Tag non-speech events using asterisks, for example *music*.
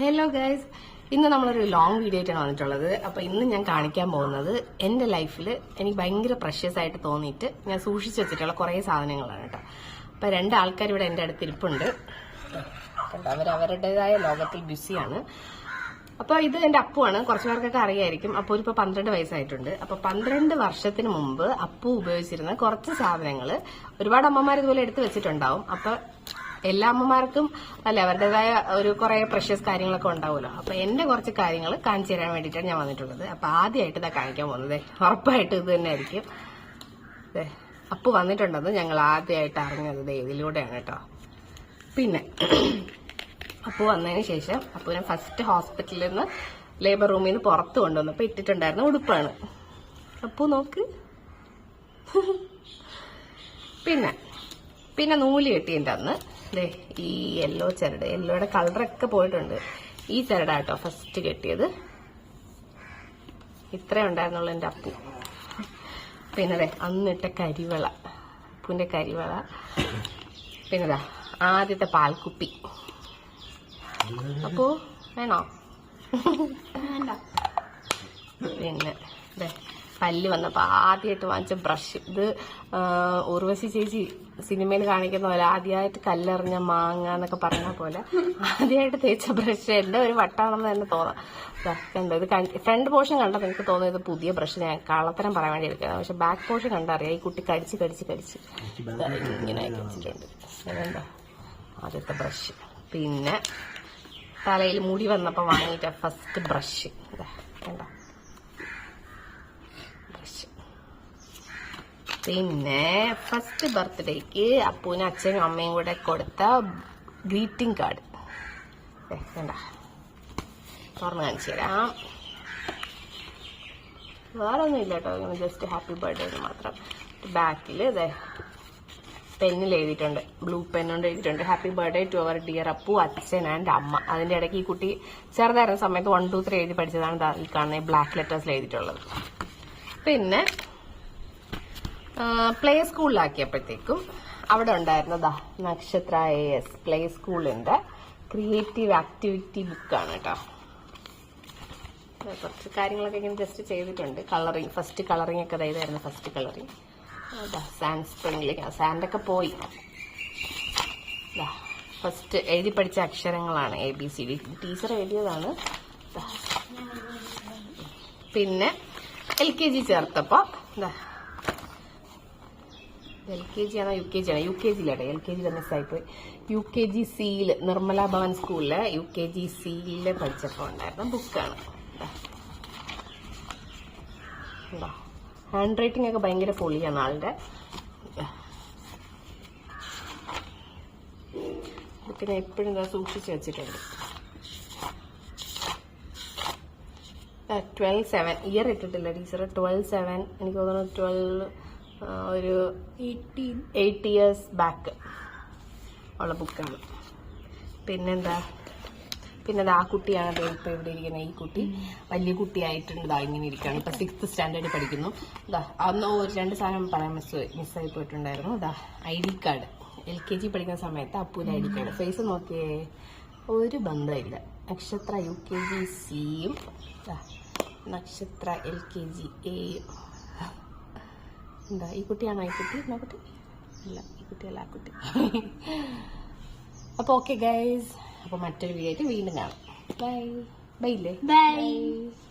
Hello guys ഇന്ന് നമ്മളൊരു long video ആയിട്ടാണ് വന്നിട്ടുള്ളത്. അപ്പൊ ഇന്ന് ഞാൻ കാണിക്കാൻ പോകുന്നത് എന്റെ ലൈഫിൽ എനിക്ക് ഭയങ്കര പ്രഷ്യസ് ആയിട്ട് തോന്നിയിട്ട് ഞാൻ സൂക്ഷിച്ചു വെച്ചിട്ടുള്ള കുറെ സാധനങ്ങളാണ് കേട്ടോ. അപ്പൊ രണ്ട് ആൾക്കാർ ഇവിടെ എന്റെ അടുത്ത് ഇരിപ്പുണ്ട്. അവർ അവരുടേതായ ലോകത്തിൽ ബിസിയാണ് അപ്പൊ ഇത് എന്റെ അപ്പുവാണ്. കുറച്ചു പേർക്കൊക്കെ അറിയായിരിക്കും. അപ്പോൾ ഇപ്പൊ പന്ത്രണ്ട് വയസ്സായിട്ടുണ്ട്. അപ്പൊ പന്ത്രണ്ട് വർഷത്തിന് മുമ്പ് അപ്പു ഉപയോഗിച്ചിരുന്ന കുറച്ച് സാധനങ്ങൾ ഒരുപാട് അമ്മമാർ ഇതുപോലെ എടുത്തു വെച്ചിട്ടുണ്ടാവും. അപ്പൊ എല്ലാ അമ്മമാർക്കും അല്ല അവരുടേതായ ഒരു കുറെ പ്രഷ്യസ് കാര്യങ്ങളൊക്കെ ഉണ്ടാവുമല്ലോ. അപ്പൊ എന്റെ കുറച്ച് കാര്യങ്ങൾ കാണിച്ചു തരാൻ വേണ്ടിയിട്ടാണ് ഞാൻ വന്നിട്ടുള്ളത്. അപ്പൊ ആദ്യമായിട്ട് ഇതാ കാണിക്കാൻ പോകുന്നത്. ഉറപ്പായിട്ട് ഇത് തന്നെ ആയിരിക്കും അപ്പു വന്നിട്ടുണ്ടെന്ന് ഞങ്ങൾ ആദ്യമായിട്ട് അറിഞ്ഞത്. ഇതിലൂടെയാണ് കേട്ടോ. പിന്നെ അപ്പു വന്നതിന് ശേഷം അപ്പുവിനെ ഫസ്റ്റ് ഹോസ്പിറ്റലിൽ നിന്ന് ലേബർ റൂമിൽ നിന്ന് പുറത്ത് കൊണ്ടുവന്നപ്പോ ഇട്ടിട്ടുണ്ടായിരുന്ന ഉടുപ്പാണ്. അപ്പു നോക്ക്. *laughs* പിന്നെ പിന്നെ നൂൽ കെട്ടിയതിന്റെ അന്ന്. ദേ ഈ യെല്ലോ ചരട് യെല്ലോയുടെ കളറൊക്കെ പോയിട്ടുണ്ട്. ഈ ചരടാട്ടോ ഫസ്റ്റ് കെട്ടിയത്. ഇത്രേ ഉണ്ടായിരുന്നുള്ളൂ എന്റെ അപ്പു. പിന്നെ അന്നിട്ട കരിവള അപ്പുവിന്റെ കരിവള. പിന്നെ ആദ്യത്തെ പാൽക്കുപ്പി. അപ്പോ വേണോ? പിന്നെ ദേ പല്ല് വന്നപ്പോൾ ആദ്യമായിട്ട് വാങ്ങിച്ച ബ്രഷ്. ഇത് ഉർവശി ചേച്ചി സിനിമയിൽ കാണിക്കുന്ന പോലെ ആദ്യമായിട്ട് കല്ലെറിഞ്ഞ മാങ്ങ എന്നൊക്കെ പറഞ്ഞ പോലെ ആദ്യമായിട്ട് തേച്ച ബ്രഷ് എന്റെ ഒരു വട്ടാണെന്ന് തന്നെ തോന്നാം. കണ്ടോ? ഇത് ഫ്രണ്ട് പോർഷൻ കണ്ടപ്പോൾ എനിക്ക് തോന്നുന്നത് ഇത് പുതിയ ബ്രഷ് ഞാൻ കള്ളത്തരം പറയാൻ വേണ്ടി എടുക്കുന്നത് പക്ഷെ ബാക്ക് പോർഷൻ കണ്ടറിയാം ഈ കുട്ടി കടിച്ച് കടിച്ച് കടിച്ച്. ഇങ്ങനെ വെച്ചിട്ടുണ്ട്. അതുകൊണ്ടോ ആദ്യത്തെ ബ്രഷ്. പിന്നെ തലയിൽ മുടി വന്നപ്പോൾ വാങ്ങിയിട്ട ഫസ്റ്റ് ബ്രഷ് കണ്ടോ ബ്രഷ് പിന്നെ ഫസ്റ്റ് ബർത്ത്ഡേക്ക് അപ്പൂനും അച്ഛനും അമ്മയും കൂടെ കൊടുത്ത ഗ്രീറ്റിംഗ് കാർഡ് വേണ്ട തുറന്ന് കാണിച്ചു തരാം. വേറെ ഒന്നും ഇല്ല കേട്ടോ. ജസ്റ്റ് ഹാപ്പി ബർത്ത്ഡേ മാത്രം. ബാക്കിൽ ഇതേ പെന്നിൽ എഴുതിയിട്ടുണ്ട്. ബ്ലൂ പെൻ എഴുതിയിട്ടുണ്ട്. Happy birthday to our dear Appu Achan and Amma. അതിന്റെ ഇടയ്ക്ക് ഈ കുട്ടി ചെറുതായിരുന്ന സമയത്ത് വൺ ടു ത്രീ എഴുതി പഠിച്ചതാണ് ഈ കാണുന്ന ബ്ലാക്ക് ലെറ്റേഴ്സിൽ എഴുതിയിട്ടുള്ളത്. പിന്നെ പ്ലേ സ്കൂളിലാക്കിയപ്പോഴത്തേക്കും അവിടെ ഉണ്ടായിരുന്നതാ നക്ഷത്ര എ എസ് പ്ലേ സ്കൂളിന്റെ ക്രിയേറ്റീവ് ആക്ടിവിറ്റി ബുക്കാണ് കേട്ടോ. കുറച്ച് കാര്യങ്ങളൊക്കെ ഇങ്ങനെ ജസ്റ്റ് ചെയ്തിട്ടുണ്ട്. കളറിങ് ഫസ്റ്റ് കളറിങ് ഒക്കെ ഇതായിരുന്നു ഫസ്റ്റ് കളറിങ് സാൻഡ് സ്പ്രിംഗിലേക്ക് സാൻഡൊക്കെ പോയി. ഫസ്റ്റ് എഴുതി പഠിച്ച അക്ഷരങ്ങളാണ് A B C D teacher എഴുതിയതാണ്. പിന്നെ എൽ കെ ജി ചേർത്തപ്പോ എന്താ എൽ കെ ജി ആണോ യു കെ ജി ആണോ? യു കെ ജി ജിയിലാണ് എൽ കെ ജിയിലെ മിസ്സായിപ്പോയി യു കെ ജി സിയിൽ നിർമ്മല ഭവൻ സ്കൂളിലെ യു കെ ജി സിയിൽ പഠിച്ചപ്പോൾ ഉണ്ടായിരുന്ന ബുക്കാണ്. ഹാൻഡ് റൈറ്റിംഗ് ഒക്കെ ഭയങ്കര പൊളിയാണ് ആളുടെ. ബുക്കിനെ എപ്പോഴും ഇതാ സൂക്ഷിച്ച് വെച്ചിട്ടുണ്ട്. ട്വൽവ് സെവൻ ഇയർ ഇട്ടിട്ടില്ല ടീച്ചർ ട്വൽവ് സെവൻ എനിക്ക് തോന്നുന്നു ട്വൽവ് ഒരു എയ്റ്റീൻ എയ്റ്റ് ഇയേഴ്സ് ബാക്ക് ഉള്ള ബുക്കാണ് പിന്നെന്താ? പിന്നെ ആ കുട്ടിയാണ് ഇപ്പോൾ ഇപ്പൊ ഇവിടെ ഇരിക്കുന്നത്. ഈ കുട്ടി വലിയ കുട്ടിയായിട്ടുണ്ട്. ദാ ഇങ്ങനെ ഇരിക്കുകയാണ്. ഇപ്പം സിക്സ്ത് സ്റ്റാൻഡേർഡിൽ പഠിക്കുന്നു. ഇതാ അന്ന് ഒരു രണ്ട് സാധനം പറയാൻ മിസ് മിസ്സായി പോയിട്ടുണ്ടായിരുന്നു. ദാ I D card. L K G പഠിക്കുന്ന സമയത്ത് അപ്പൂന്റെ ഐ ഡി കാർഡ്. ഫേസ് നോക്കിയേ. ഒരു ബന്ധമില്ല. നക്ഷത്ര യു കെ ജി സിയും നക്ഷത്ര എൽ കെ ജി എയും എന്താ ഈ കുട്ടിയാണോ ഈ കുട്ടി? എന്നാ കുട്ടി? അല്ല ഈ കുട്ടിയല്ല ആ കുട്ടി. അപ്പോൾ ഓക്കെ ഗൈസ് അപ്പോൾ മറ്റൊരു വീഡിയോ ആയിട്ട് വീണ്ടും കാണാം. ബൈ ബൈ ഇല്ലേ? Bye.